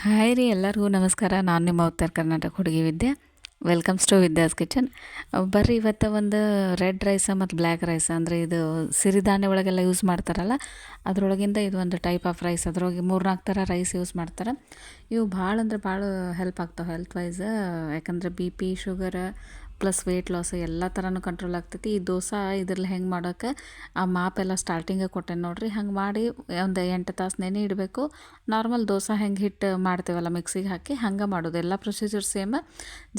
Hi ರೀ ಎಲ್ಲರಿಗೂ ನಮಸ್ಕಾರ. ನಾನು ನಿಮ್ಮ ಉತ್ತರ ಕರ್ನಾಟಕ ಹುಡುಗಿ ವಿದ್ಯೆ. ವೆಲ್ಕಮ್ಸ್ ಟು ವಿದ್ಯಾಸ್ ಕಿಚನ್ ಬರ್ರಿ ಇವತ್ತು ಒಂದು ರೆಡ್ ರೈಸ ಮತ್ತು ಬ್ಲ್ಯಾಕ್ ರೈಸ್ ಅಂದರೆ ಇದು ಸಿರಿಧಾನ್ಯ ಒಳಗೆಲ್ಲ ಯೂಸ್ ಮಾಡ್ತಾರಲ್ಲ, ಅದರೊಳಗಿಂದ ಇದು ಒಂದು ಟೈಪ್ ಆಫ್ ರೈಸ್ ಅದ್ರೊಳಗೆ ಮೂರ್ನಾಲ್ಕು ಥರ ರೈಸ್ ಯೂಸ್ ಮಾಡ್ತಾರೆ. ಇವು ಭಾಳ ಅಂದ್ರೆ ಭಾಳ ಹೆಲ್ಪ್ ಆಗ್ತಾವೆ ಹೆಲ್ತ್ ವೈಸ್ ಯಾಕಂದರೆ B P sugar plus weight loss ಎಲ್ಲ ಥರನೂ ಕಂಟ್ರೋಲ್ ಆಗ್ತೈತಿ. ಈ ದೋಸೆ ಇದ್ರಲ್ಲಿ ಹೆಂಗೆ ಮಾಡೋಕೆ ಆ ಮಾಪೆಲ್ಲ ಸ್ಟಾರ್ಟಿಂಗೇ ಕೊಟ್ಟೆ ನೋಡಿರಿ. ಹಂಗೆ ಮಾಡಿ ಒಂದು ಎಂಟು ತಾಸು ನೆನೆ ಇಡಬೇಕು. ನಾರ್ಮಲ್ ದೋಸೆ ಹೆಂಗೆ ಹಿಟ್ಟು ಮಾಡ್ತೇವಲ್ಲ ಮಿಕ್ಸಿಗೆ ಹಾಕಿ ಹಂಗೆ ಮಾಡೋದು. ಎಲ್ಲ ಪ್ರೊಸೀಜರ್ ಸೇಮ್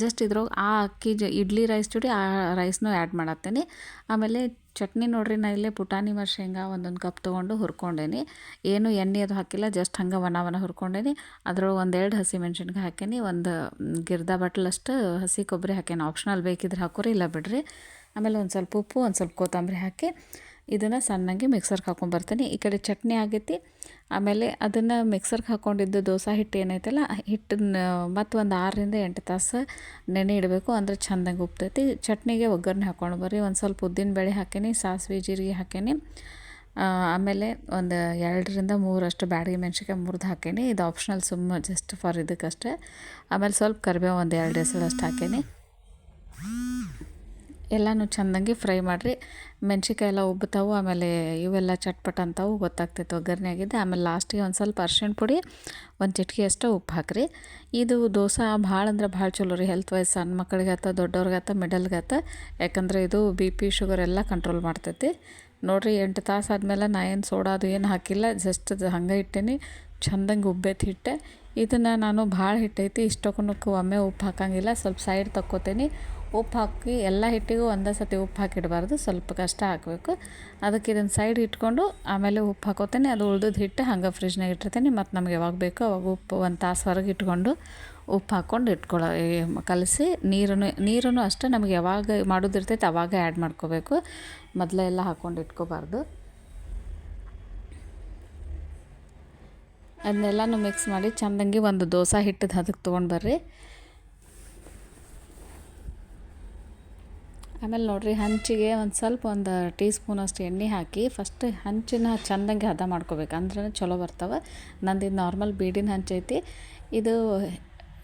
ಜಸ್ಟ್ ಇದ್ರೊಳಗೆ ಆ ಅಕ್ಕಿ ಇಡ್ಲಿ ರೈಸ್ ಜೋಡಿ ಆ ರೈಸ್ನೂ ಆ್ಯಡ್ ಮಾಡತ್ತೇನೆ. ಆಮೇಲೆ ಚಟ್ನಿ ನೋಡ್ರಿ, ನಾ ಇಲ್ಲೇ ಪುಟಾಣಿ ಮತ್ತು ಶೇಂಗಾ ಒಂದೊಂದು ಕಪ್ ತೊಗೊಂಡು ಹುರ್ಕೊಂಡೇನಿ. ಏನು ಎಣ್ಣೆ ಅದು ಹಾಕಿಲ್ಲ, ಜಸ್ಟ್ ಹಂಗೆ ವನ ವನ ಹುರ್ಕೊಂಡೇನಿ. ಅದ್ರೊಳಗೆ ಒಂದೆರಡು ಹಸಿ ಮೆಣಸಿನ್ಕಾಯಿ ಹಾಕೇನಿ, ಒಂದು ಗಿರ್ದ ಬಟ್ಲಷ್ಟು ಹಸಿ ಕೊಬ್ಬರಿ ಹಾಕೇನಿ. ಆಪ್ಷನಲ್ ಬೇಕಿದ್ರೆ ಹಾಕೋರಿ, ಇಲ್ಲ ಬಿಡ್ರಿ. ಆಮೇಲೆ ಒಂದು ಸ್ವಲ್ಪ ಉಪ್ಪು, ಒಂದು ಸ್ವಲ್ಪ ಕೊತ್ತಂಬರಿ ಹಾಕಿ ಇದನ್ನು ಸಣ್ಣಗೆ ಮಿಕ್ಸರ್ಗೆ ಹಾಕೊಂಬರ್ತೀನಿ. ಈ ಕಡೆ ಚಟ್ನಿ ಆಗೈತಿ. ಆಮೇಲೆ ಅದನ್ನು ಮಿಕ್ಸರ್ಗೆ ಹಾಕ್ಕೊಂಡಿದ್ದು ದೋಸೆ ಹಿಟ್ಟು ಏನೈತಲ್ಲ ಹಿಟ್ಟನ್ನ ಮತ್ತು ಒಂದು ಆರರಿಂದ ಎಂಟು ತಾಸು ನೆನೆ ಇಡಬೇಕು. ಅಂದ್ರೆ ಚೆಂದಂಗೆ ಉಪ್ತೈತಿ. ಚಟ್ನಿಗೆ ಒಗ್ಗರಣೆ ಹಾಕ್ಕೊಂಡು ಬರ್ರಿ. ಒಂದು ಸ್ವಲ್ಪ ಉದ್ದಿನ ಬೇಳೆ ಹಾಕೇನಿ, ಸಾಸಿವೆ, ಜೀರಿಗೆ ಹಾಕೇನಿ. ಆಮೇಲೆ ಒಂದು ಎರಡರಿಂದ ಮೂರಷ್ಟು ಬ್ಯಾಡಗಿ ಮೆಣ್ಸಿನ್ಕಾಯಿ ಮುರಿದು ಹಾಕೇನಿ. ಇದು ಆಪ್ಷನಲ್ ಸುಮ್ಮ ಜಸ್ಟ್ ಫಾರ್ ಇದಕ್ಕಷ್ಟೇ. ಆಮೇಲೆ ಸ್ವಲ್ಪ ಕರಿಬೇವು ಒಂದು ಎರಡು ಎಸಳಷ್ಟು ಹಾಕೀನಿ. ಎಲ್ಲನೂ ಚೆಂದಂಗೆ ಫ್ರೈ ಮಾಡಿರಿ. ಮೆಣ್ಸಿನ್ಕಾಯಿ ಎಲ್ಲ ಉಬ್ಬುತ್ತಾವು, ಆಮೇಲೆ ಇವೆಲ್ಲ ಚಟ್ಪಟ ಅಂತವು ಗೊತ್ತಾಗ್ತೈತೆ ಒಗ್ಗರಣೆ ಆಗಿದ್ದೆ ಆಮೇಲೆ ಲಾಸ್ಟಿಗೆ ಒಂದು ಸ್ವಲ್ಪ ಅರ್ಶಿಣ ಪುಡಿ, ಒಂದು ಚಿಟಿಕೆ ಅಷ್ಟು ಉಪ್ಪು ಹಾಕಿರಿ. ಇದು ದೋಸೆ ಭಾಳ ಅಂದ್ರೆ ಭಾಳ ಚಲೋ ರೀ ಹೆಲ್ತ್ ವೈಸ್ ಸಣ್ಣ ಮಕ್ಕಳಿಗಾತ ದೊಡ್ಡವ್ರಿಗಾತ ಮಿಡಲ್ಗಾತ ಯಾಕಂದರೆ ಇದು ಬಿ ಪಿ ಶುಗರ್ ಎಲ್ಲ ಕಂಟ್ರೋಲ್ ಮಾಡ್ತೈತಿ. ನೋಡಿರಿ, ಎಂಟು ತಾಸು ಆದಮೇಲೆ ನಾ ಏನು ಸೋಡಾದು ಏನು ಹಾಕಿಲ್ಲ. ಜಸ್ಟ್ ಹಂಗೆ ಇಟ್ಟೇನಿ. ಚಂದಂಗೆ ಉಬ್ಬೈತಿ ಹಿಟ್ಟೆ. ಇದನ್ನು ನಾನು ಭಾಳ ಹಿಟ್ಟೈತಿ. ಇಷ್ಟಕ್ಕೂ ಒಮ್ಮೆ ಉಪ್ಪು ಹಾಕಂಗಿಲ್ಲ. ಸ್ವಲ್ಪ ಸೈಡ್ ತಕ್ಕೋತೀನಿ. ಉಪ್ಪು ಹಾಕಿ ಎಲ್ಲ ಹಿಟ್ಟಿಗೂ ಒಂದೇ ಸತಿ ಉಪ್ಪು ಹಾಕಿಡಬಾರ್ದು ಸ್ವಲ್ಪ ಕಷ್ಟ ಹಾಕಬೇಕು. ಅದಕ್ಕೆ ಇದನ್ನು ಸೈಡ್ ಇಟ್ಕೊಂಡು ಆಮೇಲೆ ಉಪ್ಪು ಹಾಕೋತೇನೆ. ಅದು ಉಳ್ದದ್ದು ಹಿಟ್ಟು ಹಂಗೆ ಫ್ರಿಜ್ನಾಗ ಇಟ್ಟಿರ್ತೀನಿ. ಮತ್ತು ನಮ್ಗೆ ಯಾವಾಗ ಬೇಕೋ ಅವಾಗ ಉಪ್ಪು ಒಂದು ತಾಸು ಹೊರಗೆ ಇಟ್ಕೊಂಡು ಉಪ್ಪು ಹಾಕ್ಕೊಂಡು ಇಟ್ಕೊಳ್ಳೋ ಕಲಸಿ ನೀರನ್ನು ನೀರನ್ನು ಅಷ್ಟೇ ನಮಗೆ ಯಾವಾಗ ಮಾಡೋದಿರ್ತೈತೆ ಅವಾಗ ಆ್ಯಡ್ ಮಾಡ್ಕೋಬೇಕು. ಮೊದಲೇ ಎಲ್ಲ ಹಾಕ್ಕೊಂಡು ಇಟ್ಕೋಬಾರ್ದು. ಅದನ್ನೆಲ್ಲನೂ ಮಿಕ್ಸ್ ಮಾಡಿ ಚೆಂದಂಗೆ ಒಂದು ದೋಸೆ ಹಿಟ್ಟದ ಅದಕ್ಕೆ ತೊಗೊಂಡು ಬರ್ರಿ. ಆಮೇಲೆ ನೋಡಿರಿ ಹಂಚಿಗೆ ಒಂದು ಸ್ವಲ್ಪ ಒಂದು ಟೀ ಸ್ಪೂನಷ್ಟು ಎಣ್ಣೆ ಹಾಕಿ ಫಸ್ಟ್ ಹಂಚಿನ ಚೆಂದಂಗೆ ಹದ ಮಾಡ್ಕೋಬೇಕು. ಅಂದ್ರೆ ಚಲೋ ಬರ್ತಾವೆ. ನಂದು ನಾರ್ಮಲ್ ಬೀಡಿನ ಹಂಚೈತಿ ಇದು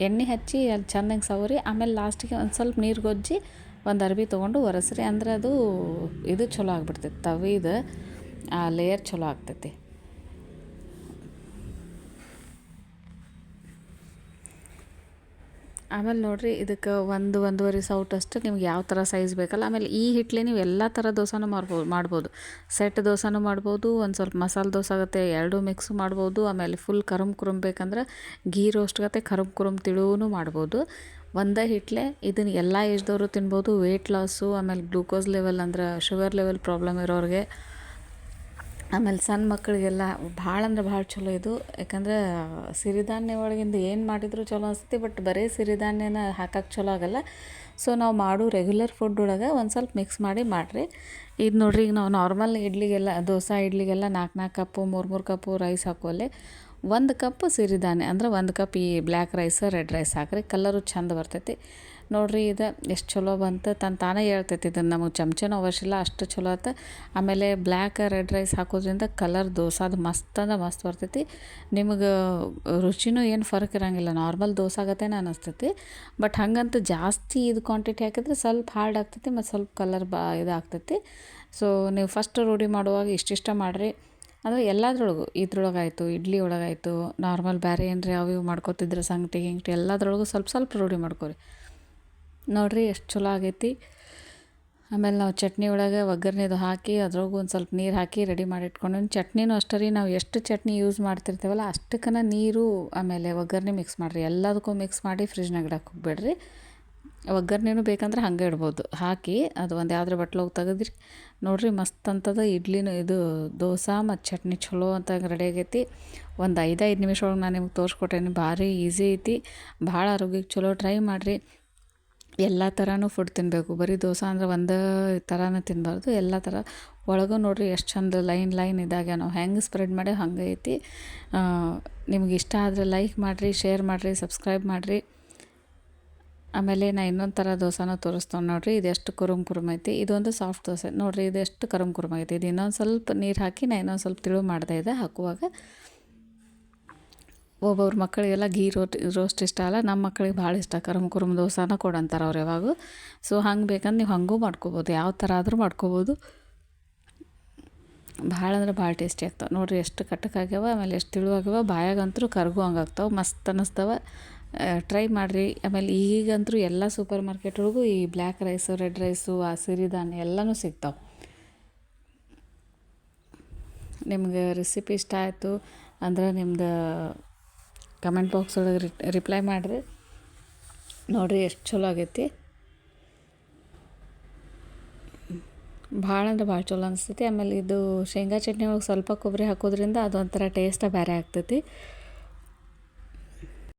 ಎಣ್ಣೆ ಹಚ್ಚಿ ಅಲ್ಲಿ ಚೆಂದಂಗೆ ಸವರಿ, ಆಮೇಲೆ ಲಾಸ್ಟಿಗೆ ಒಂದು ಸ್ವಲ್ಪ ನೀರು ಗೊಜ್ಜಿ ಒಂದು ಅರ್ಬಿ ತೊಗೊಂಡು ಒರೆಸ್ರಿ. ಅಂದ್ರೆ ಅದು ಇದು ಚಲೋ ಆಗ್ಬಿಡ್ತೈತಿ ತವಿದು ಆ ಲೇಯರ್ ಚಲೋ ಆಗ್ತೈತಿ. ಆಮೇಲೆ ನೋಡಿರಿ ಇದಕ್ಕೆ ಒಂದು ಒಂದೂವರೆ ಸೌಟ್ ಅಷ್ಟು ನಿಮ್ಗೆ ಯಾವ ಥರ ಸೈಜ್ ಬೇಕಲ್ಲ, ಆಮೇಲೆ ಈ ಹಿಟ್ಲೆ ನೀವು ಎಲ್ಲ ಥರ ದೋಸೆನೂ ಮಾಡ್ಬೋದು ಮಾಡ್ಬೋದು. ಸೆಟ್ ದೋಸೆನೂ ಮಾಡ್ಬೋದು, ಒಂದು ಸ್ವಲ್ಪ ಮಸಾಲೆ ದೋಸೆ ಆಗುತ್ತೆ, ಎರಡೂ ಮಿಕ್ಸ್ ಮಾಡ್ಬೋದು, ಆಮೇಲೆ ಫುಲ್ ಕರುಮ್ ಕುರುಮ್ ಬೇಕಂದ್ರೆ ಗೀ ರೋಸ್ಟ್ಗತ್ತೆ ಕರುಮ್ ಕುರುಮ್ ತಿಳುವೂ ಮಾಡ್ಬೋದು. ಒಂದೇ ಹಿಟ್ಲೆ ಇದನ್ನು ಎಲ್ಲ ಏಜ್ದವರು ತಿನ್ಬೋದು ವೆಯ್ಟ್ ಲಾಸು ಆಮೇಲೆ ಗ್ಲೂಕೋಸ್ ಲೆವೆಲ್ ಅಂದ್ರೆ ಶುಗರ್ ಲೆವೆಲ್ ಪ್ರಾಬ್ಲಮ್ ಇರೋರಿಗೆ. ಆಮೇಲೆ ಸಣ್ಣ ಮಕ್ಕಳಿಗೆಲ್ಲ ಭಾಳ ಅಂದ್ರೆ ಭಾಳ ಚಲೋ ಇದು. ಯಾಕಂದ್ರೆ ಸಿರಿಧಾನ್ಯ ಒಳಗಿಂದ ಏನು ಮಾಡಿದರೂ ಚಲೋ ಅನಿಸ್ತೈತಿ ಬಟ್ ಬರೀ ಸಿರಿಧಾನ್ಯನ ಹಾಕಕ್ಕೆ ಚಲೋ ಆಗಲ್ಲ. ಸೊ ನಾವು ಮಾಡೋ ರೆಗ್ಯುಲರ್ ಫುಡ್ ಒಳಗೆ ಒಂದು ಸ್ವಲ್ಪ ಮಿಕ್ಸ್ ಮಾಡಿ ಮಾಡಿರಿ. ಇದು ನೋಡ್ರಿ, ಈಗ ನಾವು ನಾರ್ಮಲ್ ಇಡ್ಲಿಗೆಲ್ಲ, ದೋಸೆ ಇಡ್ಲಿಗೆಲ್ಲ ನಾಲ್ಕು ನಾಲ್ಕು ಕಪ್ಪು, ಮೂರು ಮೂರು ಕಪ್ಪು ರೈಸ್ ಹಾಕೋಲ್ಲಿ ಒಂದು ಕಪ್ ಸಿರಿಧಾನ್ಯ, ಅಂದ್ರೆ ಒಂದು ಕಪ್ ಈ ಬ್ಲ್ಯಾಕ್ ರೈಸ್ ರೆಡ್ ರೈಸ್ ಹಾಕ್ರಿ ಕಲರು ಚಂದ ಬರ್ತೈತಿ. ನೋಡಿರಿ ಇದು ಎಷ್ಟು ಚಲೋ ಬಂತು. ತನ್ನ ತಾನೇ ಹೇಳ್ತೈತಿ ಇದನ್ನು ನಮಗೆ ಚಮಚನೂ ಅವಶ್ಯಲ್ಲ ಅಷ್ಟು ಚಲೋ ಆಯ್ತು ಆಮೇಲೆ ಬ್ಲ್ಯಾಕ್ ರೆಡ್ ರೈಸ್ ಹಾಕೋದ್ರಿಂದ ಕಲರ್ ದೋಸಾದ ಮಸ್ತ್ ಅಂದ್ರೆ ಮಸ್ತ್ ಬರ್ತೈತಿ. ನಿಮಗೆ ರುಚಿನೂ ಏನು ಫರ್ಕ್ ಇರೋಂಗಿಲ್ಲ, ನಾರ್ಮಲ್ ದೋಸೆ ಆಗತ್ತೇನೆ ಅನ್ನಿಸ್ತೈತಿ ಬಟ್ ಹಂಗಂತ ಜಾಸ್ತಿ ಇದು ಕ್ವಾಂಟಿಟಿ ಹಾಕಿದ್ರೆ ಸ್ವಲ್ಪ ಹಾರ್ಡ್ ಆಗ್ತೈತಿ ಮತ್ತು ಸ್ವಲ್ಪ ಕಲರ್ ಬಾ ಇದಾಗ್ತೈತಿ ಸೊ ನೀವು ಫಸ್ಟ್ ರೂಢಿ ಮಾಡುವಾಗ ಇಷ್ಟಿಷ್ಟ ಮಾಡಿರಿ. ಅಂದರೆ ಎಲ್ಲದ್ರೊಳಗು, ಇದ್ರೊಳಗಾಯಿತು, ಇಡ್ಲಿ ಒಳಗಾಯಿತು, ನಾರ್ಮಲ್ ಬೇರೆ ಏನರ ಅವು ಇವು ಮಾಡ್ಕೊತಿದ್ರೆ ಸಂಗಟಿ ಗಿಂಗಟಿ ಎಲ್ಲದ್ರೊಳಗು ಸ್ವಲ್ಪ ಸ್ವಲ್ಪ ರೂಢಿ ಮಾಡ್ಕೊರಿ. ನೋಡಿರಿ ಎಷ್ಟು ಚಲೋ ಆಗೈತಿ. ಆಮೇಲೆ ನಾವು ಚಟ್ನಿ ಒಳಗೆ ಒಗ್ಗರ್ಣೆದು ಹಾಕಿ ಅದ್ರೊಳಗೆ ಒಂದು ಸ್ವಲ್ಪ ನೀರು ಹಾಕಿ ರೆಡಿ ಮಾಡಿ ಇಟ್ಕೊಂಡು, ಚಟ್ನಿನೂ ಅಷ್ಟೇ ರೀ ನಾವು ಎಷ್ಟು ಚಟ್ನಿ ಯೂಸ್ ಮಾಡ್ತಿರ್ತೀವಲ್ಲ ಅಷ್ಟಕ್ಕನ ನೀರು ಆಮೇಲೆ ಒಗ್ಗರಣೆ ಮಿಕ್ಸ್ ಮಾಡಿರಿ. ಎಲ್ಲದಕ್ಕೂ ಮಿಕ್ಸ್ ಮಾಡಿ ಫ್ರಿಜ್ನಾಗ ಇಡಕ್ಕೆ ಹೋಗ್ಬೇಡ್ರಿ. ಒಗ್ಗರಣೆನೂ ಬೇಕಂದ್ರೆ ಹಂಗೆ ಇಡ್ಬೋದು. ಹಾಕಿ ಅದು ಒಂದು ಯಾವ್ದ್ರ ಬಟ್ಲೋಗಿ ತೆಗೆದ್ರಿ. ನೋಡಿರಿ ಮಸ್ತ್ ಅಂತದ ಇಡ್ಲಿನೂ ಇದು ದೋಸೆ ಮತ್ತು ಚಟ್ನಿ ಚಲೋ ಅಂತ ರೆಡಿ ಆಗೈತಿ. ಒಂದು ಐದು ಐದು ನಿಮಿಷ ಒಳಗೆ ನಾನು ನಿಮ್ಗೆ ತೋರಿಸ್ಕೊಟ್ಟೇನಿ ಭಾರಿ ಈಸಿ ಐತಿ. ಭಾಳ ಆರೋಗ್ಯಕ್ಕೆ ಚಲೋ ಟ್ರೈ ಮಾಡಿರಿ. ಎಲ್ಲ ಥರನೂ ಫುಡ್ ತಿನ್ನಬೇಕು ಬರೀ ದೋಸೆ ಅಂದ್ರೆ ಒಂದೇ ಥರನೇ ತಿನ್ನಬಾರ್ದು ಎಲ್ಲ ಥರ ಒಳಗೂ ನೋಡಿರಿ ಎಷ್ಟು ಚಂದ ಲೈನ್ ಲೈನ್ ಇದ್ದಾಗ ನಾವು ಹೆಂಗೆ ಸ್ಪ್ರೆಡ್ ಮಾಡಿ ಹಂಗೆ ಐತಿ. ನಿಮ್ಗೆ ಇಷ್ಟ ಆದರೆ ಲೈಕ್ ಮಾಡಿರಿ ಶೇರ್ ಮಾಡಿರಿ ಸಬ್ಸ್ಕ್ರೈಬ್ ಮಾಡಿರಿ. ಆಮೇಲೆ ನಾ ಇನ್ನೊಂದು ಥರ ದೋಸೆನೂ ತೋರಿಸ್ತೇವೆ ನೋಡಿರಿ. ಇದು ಎಷ್ಟು ಕುರುಮ್ ಕುರುಮ್ ಐತಿ. ಇದೊಂದು ಸಾಫ್ಟ್ ದೋಸೆ. ನೋಡಿರಿ, ಇದು ಎಷ್ಟು ಕರುಮ್ ಕುರುಮ್ ಐತಿ. ಇದು ಇನ್ನೊಂದು ಸ್ವಲ್ಪ ನೀರು ಹಾಕಿ ನಾ ಇನ್ನೊಂದು ಸ್ವಲ್ಪ ತಿಳು ಮಾಡಿದೆ ಇದೆ ಹಾಕುವಾಗ ಒಬ್ಬೊಬ್ರ ಮಕ್ಕಳಿಗೆಲ್ಲ ಗೀ ರೋಟ್, ರೋಸ್ಟ್ ಇಷ್ಟ ಅಲ್ಲ, ನಮ್ಮ ಮಕ್ಕಳಿಗೆ ಭಾಳ ಇಷ್ಟ. ಕರಮ್ ಕುರುಮ್ ದೋಸಾನ ಕೊಡಂತಾರೆ ಅವ್ರು ಯಾವಾಗ. ಸೊ ಹಂಗೆ ಬೇಕಂದ್ರೆ ನೀವು ಹಾಗೂ ಮಾಡ್ಕೋಬೋದು. ಯಾವ ಥರ ಆದರೂ ಮಾಡ್ಕೋಬೋದು. ಭಾಳ ಅಂದ್ರೆ ಭಾಳ ಟೇಸ್ಟಿ ಆಗ್ತಾವೆ. ನೋಡಿರಿ ಎಷ್ಟು ಕಟ್ಟಕ್ಕಾಗ್ಯಾವ ಆಮೇಲೆ ಎಷ್ಟು ತಿಳುವಾಗ್ಯಾವ, ಬಾಯಾಗಂತೂ ಕರ್ಗು ಹಂಗೆ ಆಗ್ತಾವೆ, ಮಸ್ತ್ ಅನ್ನಿಸ್ತವೆ ಟ್ರೈ ಮಾಡಿರಿ. ಆಮೇಲೆ ಈಗಂತೂ ಎಲ್ಲ ಸೂಪರ್ ಮಾರ್ಕೆಟ್ ಒಳಗೂ ಈ ಬ್ಲ್ಯಾಕ್ ರೈಸು ರೆಡ್ ರೈಸು ಆ ಸಿರಿಧಾನ್ಯ ಎಲ್ಲನೂ ಸಿಗ್ತಾವೆ. ನಿಮ್ಗೆ ರೆಸಿಪಿ ಇಷ್ಟ ಆಯಿತು ಅಂದ್ರೆ ನಿಮ್ದು ಕಮೆಂಟ್ ಬಾಕ್ಸ್ ಒಳಗೆ ರಿಪ್ಲೈ ಮಾಡಿರಿ. ನೋಡಿರಿ ಎಷ್ಟು ಚಲೋ ಆಗೈತಿ. ಭಾಳ ಅಂದ್ರೆ ಭಾಳ ಚಲೋ ಅನಿಸ್ತೈತಿ. ಆಮೇಲೆ ಇದು ಶೇಂಗಾ ಚಟ್ನಿ ಒಳಗೆ ಸ್ವಲ್ಪ ಕೊಬ್ಬರಿ ಹಾಕೋದ್ರಿಂದ ಅದೊಂಥರ ಟೇಸ್ಟ ಬೇರೆ ಆಗ್ತೈತಿ.